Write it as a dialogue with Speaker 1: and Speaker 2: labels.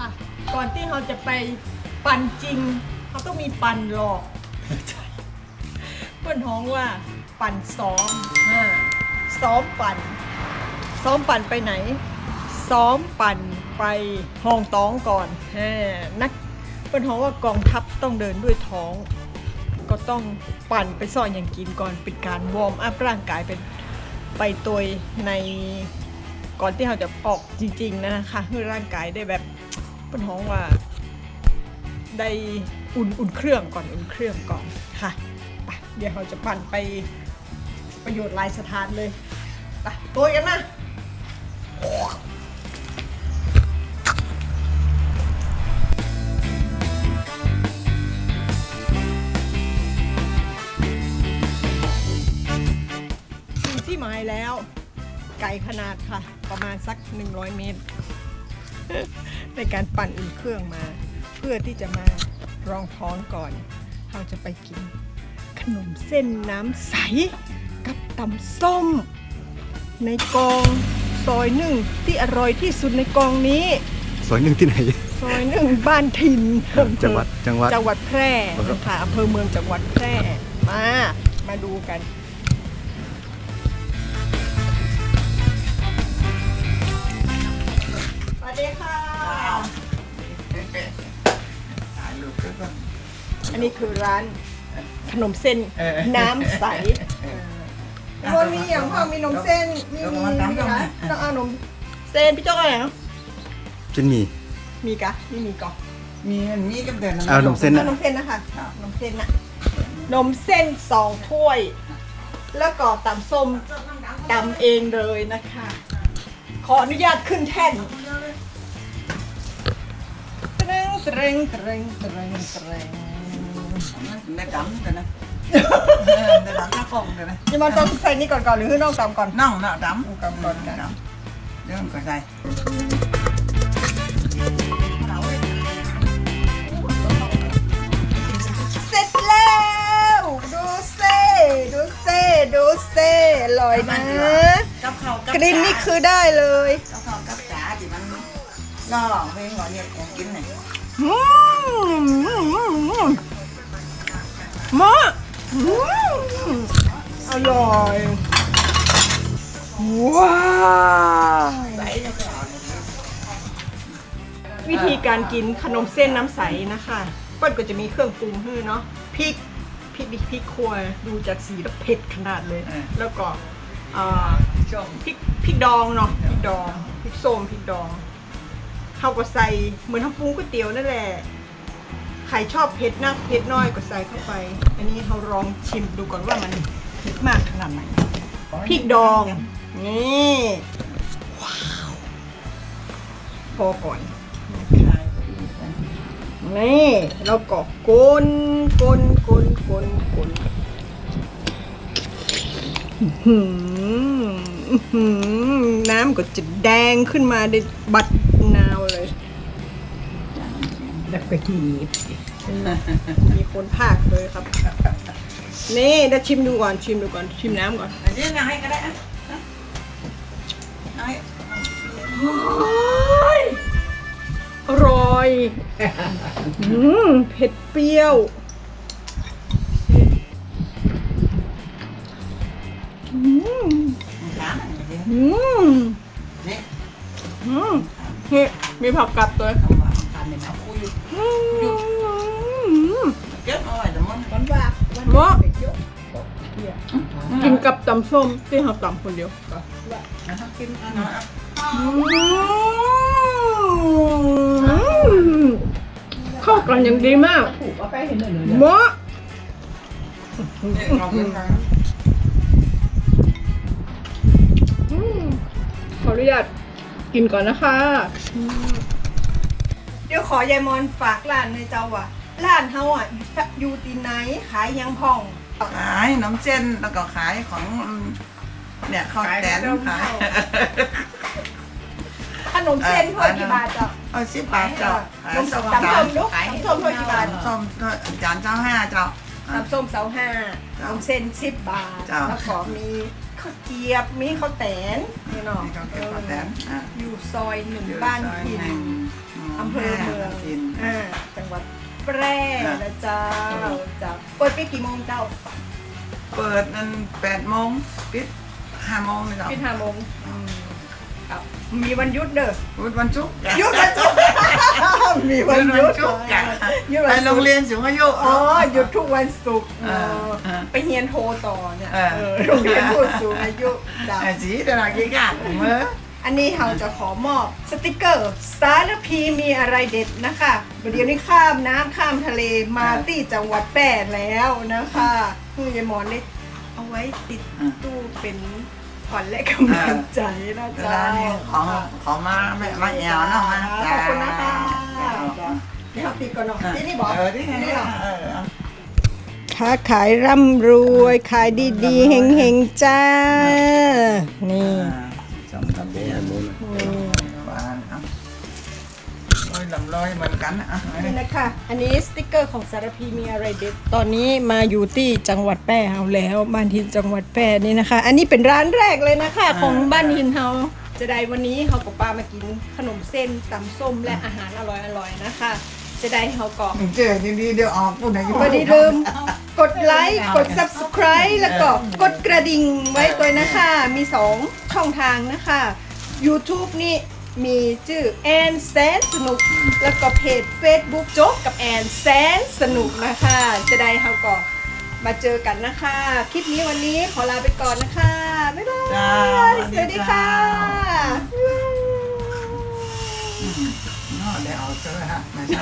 Speaker 1: ค่ะ ก่อนที่เราจะไปปั่นจริงเขาต้องมีปั่นหลอกเพื่อนท้องว่าปั่นซ้อมอ่าซ้อมปั่น ซ้อมปั่นไปไหน ซ้อมปั่นไปห้องต้องก่อนนักเพื่อนท้องว่ากองทัพต้องเดินด้วยท้อง ก็ต้องปั่นไปซ่อนอย่างกินก่อนเป็นการวอร์มอัพร่างกายเป็นไปตัวในก่อนที่เราจะออกจริง ๆ นะคะเพื่อร่างกายได้แบบ เพื่อนท้องว่าได้อุ่นอุ่นเครื่องก่อนอุ่นเครื่องก่อนค่ะไปเดี๋ยวเราจะปั่นไปประโยชน์ลายสถานเลยไปตัวกันนะถึงที่หมายแล้ว ไกลขนาดค่ะ ประมาณสัก 100 เมตร ในการปั่นอุ่นเครื่องมา เพื่อที่จะมารองท้องก่อน เราจะไปกิน ขนมเส้นน้ำใส กับตำส้ม ในกองซอยหนึ่งที่อร่อยที่สุดในกองนี้
Speaker 2: ซอยหนึ่งที่ไหน
Speaker 1: ซอยหนึ่งบ้านถิ่น
Speaker 2: จังหวัดจังหวัด
Speaker 1: จังหวัดแพร่
Speaker 2: ครับ
Speaker 1: ค่ะอำเภอเมืองจังหวัดแพร่มา มาดูกัน สวัสดีค่ะอันนี้คือร้านขนมเส้น
Speaker 3: เออ
Speaker 1: น้ำใสวันมีอย่างพ่อมีนมเส้น มี
Speaker 3: เอา
Speaker 1: มี
Speaker 3: มาตาม
Speaker 1: มี
Speaker 3: กัน
Speaker 1: นะ
Speaker 3: นะ
Speaker 1: ต้องเอานมเส้นพี่โจ้อะไรเนาะ
Speaker 2: เจนนี่
Speaker 1: มีกะนี่มีก่อน
Speaker 3: มีมันมีกับเดิน
Speaker 2: เอานมเส้น
Speaker 1: เอานมเส้นนะคะนมเส้นน่ะนมเส้นสองถ้วย แล้วก็ตำส้มตำเองเลยนะคะ ขออนุญาตขึ้นแท่น เตรงเตรงเตรงเตรงเตรง
Speaker 3: ในดำกันนะในดำหน้าฟองกันนะ
Speaker 1: ยังมาต้องใส่นี่ก่อนก่อนหรือให้น้องตำก่อน
Speaker 3: น่องเนาะดำ
Speaker 1: ก่อนก่อนกัน
Speaker 3: ดำเดี๋ยวมันก็ใส่
Speaker 1: เสร็จแล้ว ดูเซ่ดูเซ่ดูเซ่อร่อยนะ
Speaker 3: กับข้าว
Speaker 1: กลิ่นนี่คือได้เลย
Speaker 3: กับข้าวกับจ๋าที่มันล่อเพลงก่อนเนี่ยของกินหน่อย
Speaker 1: อื มมะอร่อย ว้าว
Speaker 3: วิ
Speaker 1: ธีการกินขนมเส้นน้ำใสนะคะเปิ้ลก็จะมีเครื่องปรุงให้เนาะพริกพริกดิพริกครัวดูจากสีแล้วเผ็ดขนาดเลย แล้วก็พริกพริกดองเนาะพริกดองพริกส้มพริกดอง เขาก็ใส่เหมือนทำปรุงก๋วยเตี๋ยวนั่นแหละใครชอบเผ็ดนักเผ็ดน้อยก็ใส่เข้าไป อันนี้เราลองชิมดูก่อนว่ามันเผ็ดมากขนาดไหนพริกดองนี่ว้าวพอก่อนนี่แล้วก็กลนกลนกลนกลนกลนอื้อหืออื้อหือน้ำก็จะแดงขึ้นมาในบัดนาวเลย แล้วก็หีบมีคนภาคเลยครับ นี่เดี๋ยวชิมดูก่อนชิมดูก่อนชิมน้ำก่อน
Speaker 3: อันนี้นะให้ก็ได้อะให้
Speaker 1: อร่อยอืมเผ็ดเปรี้ยวอืม
Speaker 3: ถาม
Speaker 1: อืม
Speaker 3: นี่
Speaker 1: อืมนี่มีผักกลับตัว
Speaker 3: เเก็บเอาไว้แต่มัน
Speaker 1: หวานหวานเหมาะกินกับตำส้มที่เราตำคนเดียว
Speaker 3: นะครับกินอันนั้น
Speaker 1: เข้ากันอย่างดีมากเหมาะ
Speaker 3: เราเป็นไง
Speaker 1: อืมขออนุญาตกินก่อนนะคะ เดี๋ยวขอยายมอนฝากร้านในอยเจ้าว่ะร้านเฮาอะอยู่ที่ไหนขายยังพ่อง
Speaker 3: ขายน้ำเส้นแล้วก็ขายของอืมเนี่ยข้าวแตนขาย
Speaker 1: ขนมเส้นถ้วยกี่บาทจ้ะ
Speaker 3: เอาสิบบาทเจ้าขาย
Speaker 1: ตำส้
Speaker 3: ส้
Speaker 1: ม
Speaker 3: ม
Speaker 1: ตำส้มลูกตำส้มถ้วยกี่บาท
Speaker 3: ส้มจานเจ้าห้าเจ้า
Speaker 1: น้ำส้มเสาห้า
Speaker 3: จ้ะ
Speaker 1: น้ำเส้นสิบบาท
Speaker 3: จ้ะ
Speaker 1: แล้วก็มีข้าวเกรียบ มีข้าวแตนนี่เนาะ
Speaker 3: นี่ก็เก็บข้าวแตนอะ
Speaker 1: อยู่ซอยหนึ่งบ้านพิน อำอำเภอเมือง
Speaker 3: จิน
Speaker 1: อ่าจังหวัดแพร่นะเจ้าจ้าเปิดไปดกี่โมงเจ้า
Speaker 3: เปิดนั่นแปดโมงปิดห้าโมงเลยครับ
Speaker 1: ปิดห้าโมงอืมครับมีวันหยุดเด้อ
Speaker 3: วันวันศุกร์
Speaker 1: หยุดวันศุกร์มีวันหยุด
Speaker 3: ศุกร์จ้ะ
Speaker 1: หยุด
Speaker 3: ไป
Speaker 1: วันศุก
Speaker 3: โรงเรียนสูงอายุ
Speaker 1: อ๋อหยุดทุกวันศุกร์
Speaker 3: อ่า
Speaker 1: เออ
Speaker 3: อ่า
Speaker 1: ไปเฮียนโทรต่อเนี่ย
Speaker 3: เออ
Speaker 1: เออโรงเรียนผู้สูงอายุจ้า
Speaker 3: ไอ้สีเดี๋ยวเรากี่กันเมื่อ
Speaker 1: อันนี้เราจะขอมอบสติกเกอร์สารพีมีอะไรเด็ดนะคะเดี๋ยวนี้ข้ามน้ำข้ามทะเลมาที่จังหวัดแปดแล้วนะคะคือยายหมอนได้เอาไว้ติดตู้เป็นขวัญและกำลังใจนะ
Speaker 3: เว
Speaker 1: จ๊ะ
Speaker 3: ลานี้ของของมาแม่มาแอวเนาะมา
Speaker 1: ขอบคุณนะคะเดี๋ยวติดก่อนเนาะที่นี่บอก
Speaker 3: เออที่ไหนเนี่ยเออ
Speaker 1: ค้าขายร่ำรวย ขายดีๆเฮงๆจ้า นี่
Speaker 3: ลอยลำลอยเหมือนกันอะ
Speaker 1: นี่นะคะ อันนี้สติกเกอร์ของสารพีมีอะไรเด็ด ตอนนี้มาอยู่ที่จังหวัดแพร่เฮาแล้ว บ้านทินจังหวัดแพร่นี่นะคะ อันนี้เป็นร้านแรกเลยนะคะ ของบ้านทินเฮาจะได้วันนี้เฮากับป้ามากินขนมเส้นตำส้มและอาหารอร่อยๆนะคะ จะได้เฮาก็
Speaker 3: เจอดีๆเดี๋ยวออกพูดไหน
Speaker 1: ก็อย่าลืมกดไลค์ กด subscribe แล้วก็กดกระดิ่งไว้ด้วยนะคะ มี 2 ช่องทางนะคะ YouTube นี่ มีชื่อแอนแสนสนุก แล้วก็เพจ Facebook โจ๊กกับแอนแสนสนุกนะคะ จะได้เฮาก็มาเจอกันนะคะ คลิปนี้วันนี้ขอลาไปก่อนนะคะ บ๊ายบายสวัสดีค่ะ
Speaker 3: เดี๋ยวเอาเจอฮะไม่ใช่